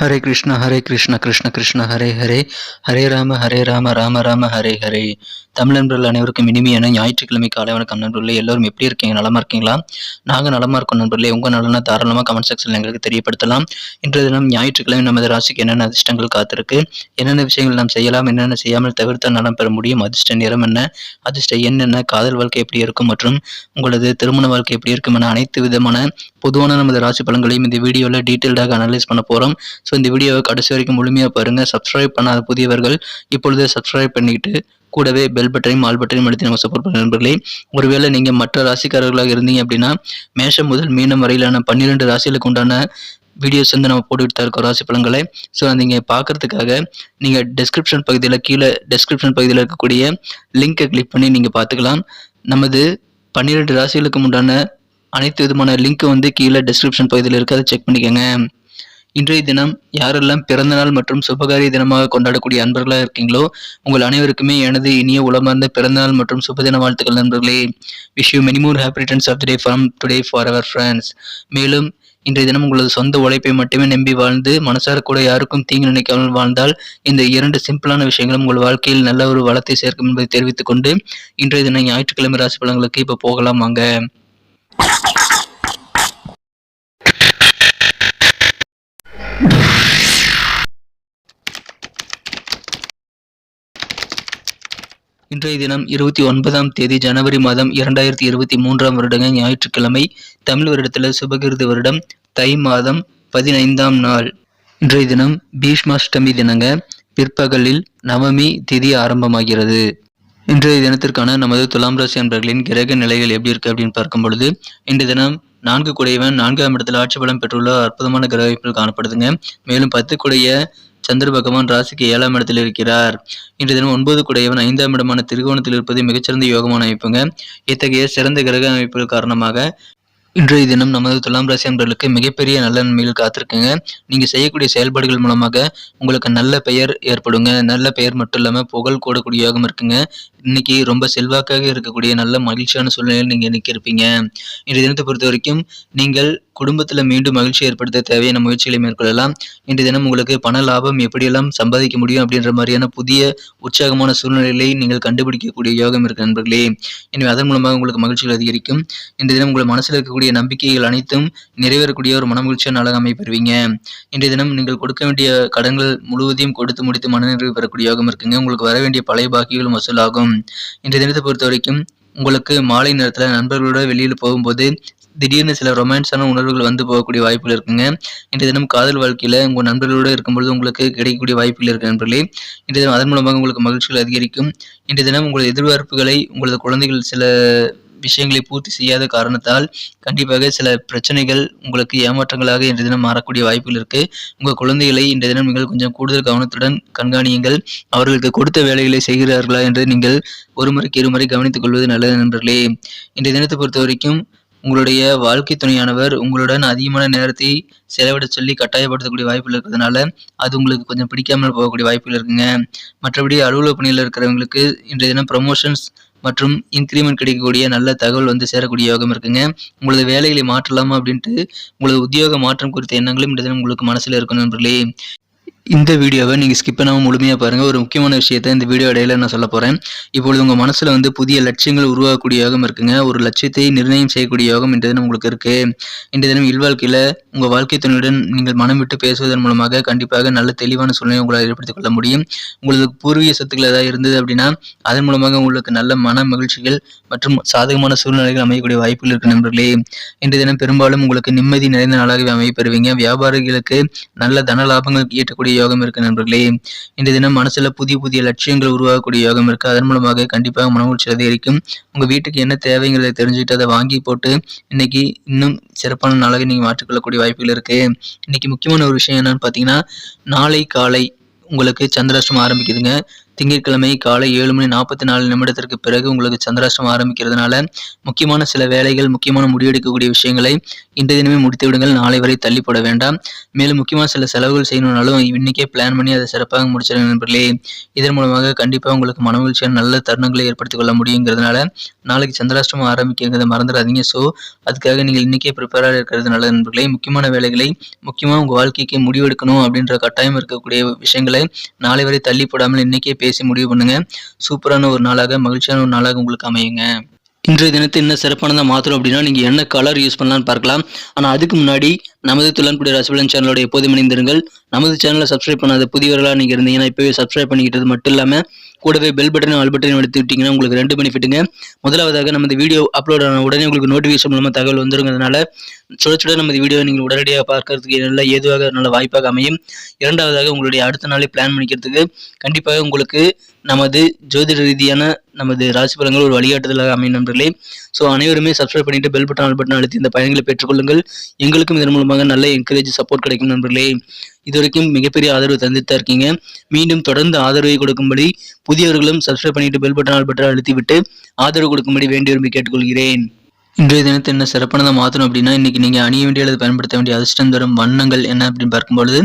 ஹரே கிருஷ்ண ஹரே கிருஷ்ண கிருஷ்ண கிருஷ்ண ஹரே ஹரே ஹரே ராம ஹரே ராம ராம ராம ஹரே ஹரே தமிழ் நண்பர்கள் அனைவருக்கும் இனிமையான ஞாயிற்றுக்கிழமை காலை வணக்கம் நண்பர்களே. எல்லோரும் எப்படி இருக்கீங்க? நலமா இருக்கீங்களா? நாங்கள் நலமா இருக்கோம் நண்பர்களே. உங்கள் நலனா தாராளமாக கமெண்ட் செக்ஷனில் எங்களுக்கு தெரியப்படுத்தலாம். இன்றைய தினம் ஞாயிற்றுக்கிழமை நமது ராசிக்கு என்னென்ன அதிர்ஷ்டங்கள் காத்திருக்கு? என்னென்ன விஷயங்கள் நாம் செய்யலாம்? என்னென்ன செய்யாமல் தவிர்த்தால் நலம் பெற முடியும்? அதிர்ஷ்ட நிறம் என்ன? அதிர்ஷ்ட என்னென்ன காதல் வாழ்க்கை எப்படி இருக்கும்? மற்றும் உங்களது திருமண வாழ்க்கை எப்படி இருக்கும்? என அனைத்து விதமான பொதுவான நமது ராசி பலன்களையும் இந்த வீடியோவில் டீட்டெயில்டாக அனலைஸ் பண்ண போகிறோம் ஸோ இந்த வீடியோவை கடைசி வரைக்கும் முழுமையாக பாருங்கள் சப்ஸ்கிரைப் பண்ணாத புதியவர்கள் இப்பொழுது சப்ஸ்கிரைப் பண்ணிக்கிட்டு கூடவே பெல் பட்டனையும் ஆல் பட்டனையும் அழுத்தி நம்ம சப்போர்ட் பண்ண நண்பர்களே. ஒருவேளை நீங்கள் மற்ற ராசிக்காரர்களாக இருந்தீங்க அப்படின்னா மேஷம் முதல் மீனம் வரையிலான பன்னிரெண்டு ராசிகளுக்கு உண்டான வீடியோஸ் வந்து நம்ம போட்டுக்கிட்டு தான் இருக்கோம் ராசி பலன்களை. ஸோ நீங்கள் பார்க்கறதுக்காக நீங்கள் டெஸ்கிரிப்ஷன் பகுதியில் கீழே டெஸ்கிரிப்ஷன் பகுதியில் இருக்கக்கூடிய லிங்க்கை கிளிக் பண்ணி நீங்கள் பார்த்துக்கலாம். நமது பன்னிரெண்டு ராசிகளுக்கு உண்டான அனைத்து விதமான லிங்க் வந்து கீழே டெஸ்கிரிப்ஷன் பகுதியில் இருக்குது அதை செக் பண்ணிக்கோங்க. இன்றைய தினம் யாரெல்லாம் பிறந்தநாள் மற்றும் சுபகாரிய தினமாக கொண்டாடக்கூடிய அன்பர்களாக இருக்கீங்களோ உங்கள் அனைவருக்குமே எனது இனிய உளமார்ந்த பிறந்தநாள் மற்றும் சுபதின வாழ்த்துக்கள் நண்பர்களே. Wish you many more happy returns of day from today for our friends மேலும் இன்றைய தினம் உங்களது சொந்த உழைப்பை மட்டுமே நம்பி வாழ்ந்து மனசார கூட யாருக்கும் தீங்கு நினைக்காமல் வாழ்ந்தால் இந்த இரண்டு சிம்பிளான விஷயங்களும் உங்கள் வாழ்க்கையில் நல்ல ஒரு வளத்தை சேர்க்கும் என்பதை தெரிவித்துக் கொண்டு இன்றைய தினம் ஞாயிற்றுக்கிழமை ராசி பலன்களுக்கு இப்போ போகலாம் வாங்க. இன்றைய தினம் இருபத்தி ஒன்பதாம் தேதி ஜனவரி மாதம் இரண்டாயிரத்தி இருபத்தி மூன்றாம் வருடங்க ஞாயிற்றுக்கிழமை தமிழ் வருடத்தில் சுபகிருது வருடம் தை மாதம் பதினைந்தாம் நாள். இன்றைய தினம் பீஷ்மாஷ்டமி தினங்க பிற்பகலில் நவமி திதி ஆரம்பமாகிறது. இன்றைய தினத்திற்கான நமது துலாம் ராசி அன்பர்களின் கிரக நிலைகள் எப்படி இருக்கு அப்படின்னு பார்க்கும் பொழுது இன்றைய தினம் நான்கு குடையவன் நான்காம் இடத்துல ஆட்சி பலம் பெற்றுள்ள அற்புதமான கிரக அமைப்புகள் காணப்படுதுங்க. மேலும் பத்து குடைய சந்திர பகவான் ராசிக்கு ஏழாம் இடத்தில் இருக்கிறார். இன்றைய தினம் ஒன்பது குடையவன் ஐந்தாம் இடமான திருகோணத்தில் இருப்பது மிகச்சிறந்த யோகமான அமைப்புங்க. இத்தகைய சிறந்த கிரக அமைப்புகள் காரணமாக இன்றைய தினம் நமது துலாம் ராசி அன்பர்களுக்கு மிகப்பெரிய நல்ல நன்மைகள் காத்திருக்குங்க. நீங்கள் செய்யக்கூடிய செயல்பாடுகள் மூலமாக உங்களுக்கு நல்ல பெயர் ஏற்படுங்க. நல்ல பெயர் மட்டும் இல்லாமல் புகழ் கூடக்கூடிய யோகம் இருக்குங்க. இன்னைக்கு ரொம்ப செல்வாக்காக இருக்கக்கூடிய நல்ல மகிழ்ச்சியான சூழ்நிலையில் நீங்கள் இன்னைக்கு இருப்பீங்க இன்றைய தினத்தை பொறுத்த வரைக்கும் நீங்கள் குடும்பத்தில் மீண்டும் மகிழ்ச்சி ஏற்படுத்த தேவையான முயற்சிகளை மேற்கொள்ளலாம். இன்று தினம் உங்களுக்கு பண லாபம் எப்படியெல்லாம் சம்பாதிக்க முடியும் அப்படின்ற மாதிரியான புதிய உற்சாகமான சூழ்நிலைகளை நீங்கள் கண்டுபிடிக்கக்கூடிய யோகம் இருக்கு நண்பர்களே. எனவே அதன் மூலமாக உங்களுக்கு மகிழ்ச்சிகள் அதிகரிக்கும். இன்று தினம் உங்கள் மனசில் இருக்கக்கூடிய நம்பிக்கைகள் அனைத்தும் நிறைவேறக்கூடிய ஒரு மனமகிழ்ச்சியான நாளாக அமைப்பெறுவீங்க. இன்றைய தினம் நீங்கள் கொடுக்க வேண்டிய கடன்கள் முழுவதையும் கொடுத்து முடித்து மனநிறைவு பெறக்கூடிய யோகம் இருக்குங்க. உங்களுக்கு வர வேண்டிய பழைய பாக்கிகளும் வசூலாகும் இன்றைய தினத்தை பொறுத்த வரைக்கும் உங்களுக்கு மாலை நேரத்தில் நண்பர்களோட வெளியில் போகும்போது திடீர்னு சில ரொமான்ஸான உணர்வுகள் வந்து போகக்கூடிய வாய்ப்புகள் இருக்குங்க. இன்றைய தினம் காதல் வாழ்க்கையில் உங்கள் நண்பர்களோடு இருக்கும்பொழுது உங்களுக்கு கிடைக்கக்கூடிய வாய்ப்புகள் இருக்கு நண்பர்களே. இன்றைய தினம் அதன் மூலமாக உங்களுக்கு மகிழ்ச்சிகள் அதிகரிக்கும். இன்றைய தினம் உங்களது எதிர்பார்ப்புகளை உங்களது குழந்தைகள் சில விஷயங்களை பூர்த்தி செய்யாத காரணத்தால் கண்டிப்பாக சில பிரச்சனைகள் உங்களுக்கு ஏமாற்றங்களாக இன்றைய தினம் மாறக்கூடிய வாய்ப்புகள் இருக்கு. உங்கள் குழந்தைகளை இன்றைய தினம் நீங்கள் கொஞ்சம் கூடுதல் கவனத்துடன் கண்காணியுங்கள். அவர்களுக்கு கொடுத்த வேலைகளை செய்கிறார்களா என்று நீங்கள் ஒரு முறைக்கு இருமுறை கவனித்துக் கொள்வது நல்லது நண்பர்களே. இன்றைய தினத்தை பொறுத்த வரைக்கும் உங்களுடைய வாழ்க்கை துணையானவர் உங்களுடன் அதிகமான நேரத்தை செலவிட சொல்லி கட்டாயப்படுத்தக்கூடிய வாய்ப்புகள் இருக்கிறதுனால அது உங்களுக்கு கொஞ்சம் பிடிக்காமல் போகக்கூடிய வாய்ப்புகள் இருக்குங்க. மற்றபடி அலுவலக பணியில் இருக்கிறவங்களுக்கு இன்றைய தினம் ப்ரமோஷன்ஸ் மற்றும் இன்க்ரிமெண்ட் கிடைக்கக்கூடிய நல்ல தகவல் வந்து சேரக்கூடிய யோகம் இருக்குங்க. உங்களது வேலைகளை மாற்றலாமா அப்படின்ட்டு உங்களது உத்தியோக மாற்றம் குறித்த எண்ணங்களும் இந்த தினம் உங்களுக்கு மனசில் இருக்கும் நண்பர்களே. இந்த வீடியோவை நீங்கள் ஸ்கிப் பண்ணாமல் முழுமையாக பாருங்கள் ஒரு முக்கியமான விஷயத்தை இந்த வீடியோ இடையில நான் சொல்ல போகிறேன் இப்பொழுது உங்கள் மனசில் வந்து புதிய லட்சியங்கள் உருவாக்கக்கூடிய யோகம் இருக்குங்க. ஒரு லட்சியத்தை நிர்ணயம் செய்யக்கூடிய யோகம் இன்றைய தினம் உங்களுக்கு இருக்குது இன்றைய தினம் இல்வாழ்க்கையில் உங்கள் வாழ்க்கை துணையுடன் நீங்கள் மனம் விட்டு பேசுவதன் மூலமாக கண்டிப்பாக நல்ல தெளிவான சூழ்நிலை உங்களால் ஏற்படுத்திக் கொள்ள முடியும். உங்களுக்கு பூர்வீக சொத்துக்கள் ஏதாவது இருந்தது அப்படின்னா அதன் மூலமாக உங்களுக்கு நல்ல மன மகிழ்ச்சிகள் மற்றும் சாதகமான சூழ்நிலைகள் அமையக்கூடிய வாய்ப்புகள் இருக்கு நண்பர்களே. இன்றைய தினம் பெரும்பாலும் உங்களுக்கு நிம்மதி நிறைந்த நாளாகவே அமைப்பெறுவீங்க வியாபாரிகளுக்கு நல்ல தன லாபங்கள் ஈட்டக்கூடிய யோகம் இருக்கு நண்பர்களே. இந்த தினம் மனசுல புதிய புதிய லட்சியங்கள் உருவாகக்கூடிய யோகம் இருக்கு. அதன் மூலமாக கண்டிப்பாக மனமூழ்ச்சி அதிகரிக்கும். உங்க வீட்டுக்கு என்ன தேவைங்கிறத தெரிஞ்சுக்கிட்டு அதை வாங்கி போட்டு இன்னைக்கு இன்னும் சிறப்பான நாளாக நீங்க மாற்றிக்கொள்ளக்கூடிய வாய்ப்புகள் இருக்கு. இன்னைக்கு முக்கியமான ஒரு விஷயம் என்னன்னு பாத்தீங்கன்னா நாளை காலை உங்களுக்கு சந்திராஷ்டம் ஆரம்பிக்குதுங்க. திங்கட்கிழமை காலை ஏழு மணி நாற்பத்தி நாலு நிமிடத்திற்கு பிறகு உங்களுக்கு சந்திராஷ்டிரம் ஆரம்பிக்கிறதுனால முக்கியமான சில வேலைகள் முக்கியமான முடிவெடுக்கக்கூடிய விஷயங்களை இன்றைய தினமே முடித்து விடுங்கள் நாளை வரை தள்ளி போட வேண்டாம். மேலும் முக்கியமான சில செலவுகள் செய்யணும்னாலும் இன்னைக்கே பிளான் பண்ணி அதை சிறப்பாக முடிச்சிடுங்க நண்பர்களே. இதன் மூலமாக கண்டிப்பாக உங்களுக்கு மனமகிழ்ச்சியான நல்ல தருணங்களை ஏற்படுத்திக் கொள்ள முடியுங்கிறதுனால நாளைக்கு சந்திராஷ்டிரமம் ஆரம்பிக்கிறத மறந்துடாதீங்க. ஸோ அதுக்காக நீங்கள் இன்னைக்கே ப்ரிப்பேராக இருக்கிறது நல்ல நண்பர்களே. முக்கியமான வேலைகளை முக்கியமாக உங்கள் வாழ்க்கைக்கு முடிவெடுக்கணும் அப்படின்ற கட்டாயம் இருக்கக்கூடிய விஷயங்களை நாளை வரை தள்ளி போடாமல் இன்னைக்கே பேசி முடிவு பண்ணுங்க. சூப்பரான ஒரு நாளாக மகிழ்ச்சியான ஒரு நாளாக உங்களுக்கு அமையுங்க. இன்றைய தினத்தை என்ன சிறப்பானதாக மாற்றணும் அப்படின்னா நீங்கள் என்ன கலர் யூஸ் பண்ணலாம்னு பார்க்கலாம். ஆனால் அதுக்கு முன்னாடி நமது துளன்குடி ரசபலன் சேனலோட எப்போதும் இணைந்திருங்கள். நமது சேனலை சப்ஸ்கிரைப் பண்ணாத புதியவர்களாக நீங்கள் இருந்தீங்கன்னா இப்போவே சப்ஸ்கிரைப் பண்ணிக்கிட்டது மட்டும் இல்லாமல் கூடவே பெல் பட்டனும் ஆல் பட்டனும் எடுத்து விட்டீங்கன்னா உங்களுக்கு ரெண்டு பெனிஃபிட்டுங்க முதலாவதாக நம்ம இந்த வீடியோ அப்லோட் ஆன உடனே உங்களுக்கு நோட்டிஃபிகேஷன் மூலமாக தகவல் வந்துருங்கிறதுனால சுட சுட நமது வீடியோ நீங்கள் உடனடியாக பார்க்கறதுக்கு நல்ல ஏதுவாக நல்ல வாய்ப்பாக அமையும். இரண்டாவதாக உங்களுடைய அடுத்த நாளே பிளான் பண்ணிக்கிறதுக்கு கண்டிப்பாக உங்களுக்கு நமது ஜோதிட ரீதியான நமது ராசி ஒரு வழிகாட்டுதலாக அமையும் நண்பர்களே. ஸோ அனைவருமே சப்ஸ்கிரைப் பண்ணிட்டு பெல் பட்டன் ஆல் பட்டன் அழுத்தி இந்த பயன்களை பெற்றுக்கொள்ளுங்கள் எங்களுக்கும் இதன் மூலமாக நல்ல என்கரேஜ் சப்போர்ட் கிடைக்கும் நண்பர்களே. இதுவரைக்கும் மிகப்பெரிய ஆதரவு தந்துட்டு தான் இருக்கீங்க. மீண்டும் தொடர்ந்து ஆதரவை கொடுக்கும்படி புதியவர்களும் சப்ஸ்கிரைப் பண்ணிட்டு பெல் பட்டன் ஆல் பட்டன் அழுத்தி விட்டு ஆதரவு கொடுக்கும்படி வேண்டி விரும்பி கேட்டுக்கொள்கிறேன். இன்றைய தினத்தை என்ன சிறப்பானதாக மாற்றணும் அப்படின்னா இன்னைக்கு நீங்கள் அணிய வேண்டிய அல்லது பயன்படுத்த வேண்டிய அதிர்ஷ்டம் தரும் வண்ணங்கள் என்ன அப்படின்னு பார்க்கும்பொழுது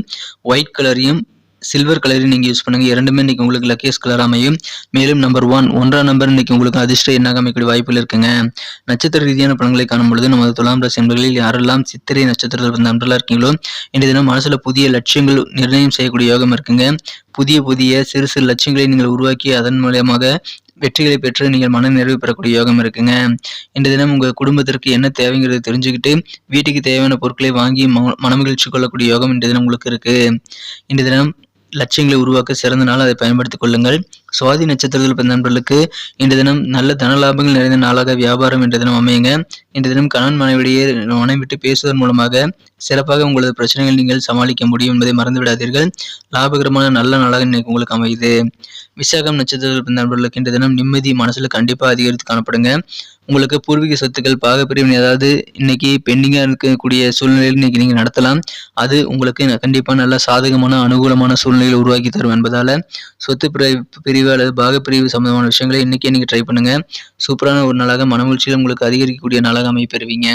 ஒயிட் கலரையும் சில்வர் கலரையும் நீங்கள் யூஸ் பண்ணுங்கள் இரண்டுமே இன்னைக்கு உங்களுக்கு லக்கியஸ் கலர் அமையும். மேலும் நம்பர் ஒன் ஒன்றாம் நம்பர் இன்னைக்கு உங்களுக்கு அதிர்ஷ்டம் எண்ணாக அமைக்கக்கூடிய வாய்ப்புகள் இருக்குங்க. நட்சத்திர ரீதியான பலன்களை காணும் பொழுது நமது துலாம் ராசி என்பர்களில் யாரெல்லாம் சித்திரை நட்சத்திரத்தில் பிறந்த நண்பர்களாக இருக்கீங்களோ இன்றைய தினம் மனசில் புதிய லட்சியங்கள் நிர்ணயம் செய்யக்கூடிய யோகம் இருக்குங்க. புதிய புதிய சிறு சிறு லட்சியங்களை நீங்கள் உருவாக்கி அதன் மூலயமாக வெற்றிகளை பெற்று நீங்கள் மன நிறைவு பெறக்கூடிய யோகம் இருக்குங்க. இந்த தினம் உங்கள் குடும்பத்திற்கு என்ன தேவைங்கிறத தெரிஞ்சுக்கிட்டு வீட்டுக்கு தேவையான பொருட்களை வாங்கி ம- மனமகிழ்ச்சி கொள்ளக்கூடிய யோகம் இந்த தினம் உங்களுக்கு இருக்கு. இந்த தினம் லட்சியங்களை உருவாக்க சிறந்த நாள் அதை பயன்படுத்திக் கொள்ளுங்கள். சுவாதி நட்சத்திரத்தில் பிறந்த நண்பர்களுக்கு இன்று தினம் நல்ல தன லாபங்கள் நிறைந்த நாளாக வியாபாரம் என்ற தினம் அமையுங்க. இன்று தினம் கணவன் மனைவிடையே மனம் விட்டு பேசுவதன் மூலமாக சிறப்பாக உங்களது பிரச்சனைகள் நீங்கள் சமாளிக்க முடியும் என்பதை மறந்து விடாதீர்கள். லாபகரமான நல்ல நாளாக இன்னைக்கு உங்களுக்கு அமையுது. விசாகம் நட்சத்திரத்தில் பிறந்த நண்பர்களுக்கு இன்று தினம் நிம்மதி மனசுல கண்டிப்பாக அதிகரித்து காணப்படுங்க. உங்களுக்கு பூர்வீக சொத்துக்கள் பாகப்பிரிவினை ஏதாவது இன்னைக்கு பெண்டிங்காக இருக்கக்கூடிய சூழ்நிலையில் இன்னைக்கு நீங்கள் நடத்தலாம். அது உங்களுக்கு கண்டிப்பாக நல்ல சாதகமான அனுகூலமான சூழ்நிலையில் உருவாக்கி தரும் என்பதால் சொத்து பிரி- பிரிவு அல்லது பாகப்பிரிவு சம்மந்தமான விஷயங்களை இன்றைக்கே நீங்கள் ட்ரை பண்ணுங்க. சூப்பரான ஒரு நாளாக மனமகிழ்ச்சியில் உங்களுக்கு அதிகரிக்கக்கூடிய நாளாக அமைப்பெறுவீங்க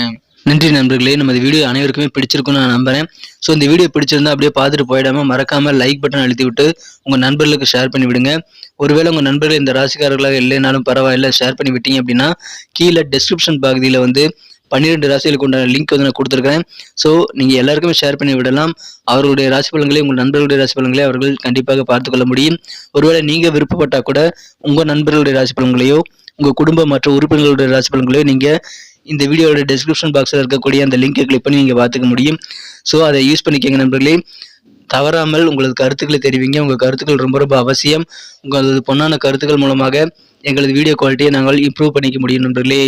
நன்றி நண்பர்களே. நமது வீடியோ அனைவருக்குமே பிடிச்சிருக்கும்னு நான் நம்புறேன். ஸோ இந்த வீடியோ பிடிச்சிருந்தா அப்படியே பார்த்துட்டு போயிடாம மறக்காம லைக் பட்டன் அழுத்தி விட்டு உங்கள் நண்பர்களுக்கு ஷேர் பண்ணி விடுங்க ஒருவேளை உங்க நண்பர்கள் இந்த ராசிக்காரர்களாக இல்லைனாலும் பரவாயில்ல ஷேர் பண்ணி விட்டீங்க அப்படின்னா கீழே டெஸ்கிரிப்ஷன் பகுதியில் வந்து பன்னிரெண்டு ராசிகளுக்கு உண்டான லிங்க் வந்து நான் கொடுத்துருக்கேன் ஸோ நீங்கள் எல்லாருக்குமே ஷேர் பண்ணி விடலாம். அவர்களுடைய ராசி பலன்களை உங்கள் நண்பர்களுடைய ராசி பலன்களை அவர்கள் கண்டிப்பாக பார்த்துக்கொள்ள முடியும். ஒருவேளை நீங்கள் விருப்பப்பட்டால் கூட உங்கள் நண்பர்களுடைய ராசி பலன்களையோ உங்கள் குடும்ப மற்ற உறுப்பினர்களுடைய ராசி பலன்களையோ நீங்கள் இந்த வீடியோட டிஸ்கிரிப்ஷன் பாக்ஸில் இருக்கக்கூடிய அந்த லிங்கை கிளிக் பண்ணி நீங்கள் பார்த்துக்க முடியும். ஸோ அதை யூஸ் பண்ணிக்கங்க நண்பர்களே. தவறாமல் உங்களது கருத்துக்களை தெரிவிங்க. உங்கள் கருத்துக்கள் ரொம்ப ரொம்ப அவசியம். உங்களது பொன்னான கருத்துக்கள் மூலமாக எங்களது வீடியோ குவாலிட்டியை நாங்கள் இம்ப்ரூவ் பண்ணிக்க முடியும் நண்பர்களே.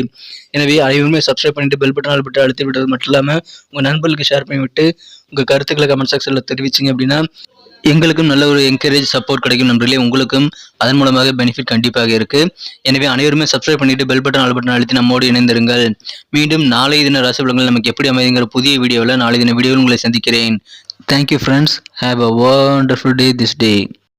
எனவே அனைவருமே சப்ஸ்கிரைப் பண்ணிட்டு பெல் பட்டன் பட்டு அழுத்தி விட்டது மட்டும் இல்லாமல் உங்கள் நண்பர்களுக்கு ஷேர் பண்ணிவிட்டு உங்கள் கருத்துக்களை கமெண்ட் செக்ஷனில் தெரிவிச்சிங்க அப்படின்னா எங்களுக்கும் நல்ல ஒரு என்கரேஜ் சப்போர்ட் கிடைக்கும் நண்பர்களே. உங்களுக்கும் அதன் மூலமாக பெனிஃபிட் கண்டிப்பாக இருக்கு. எனவே அனைவருமே சப்ஸ்கிரைப் பண்ணிட்டு பெல் பட்டன் ஆல் பட்டன் அழுத்தி நம்மோடு இணைந்திருங்கள். மீண்டும் நாளைய தின ராசி பலங்கள் நமக்கு எப்படி அமைதுங்கிற புதிய வீடியோவில் நாளைய தின வீடியோவில் உங்களை சந்திக்கிறேன். Thank you friends. Have a wonderful day this day.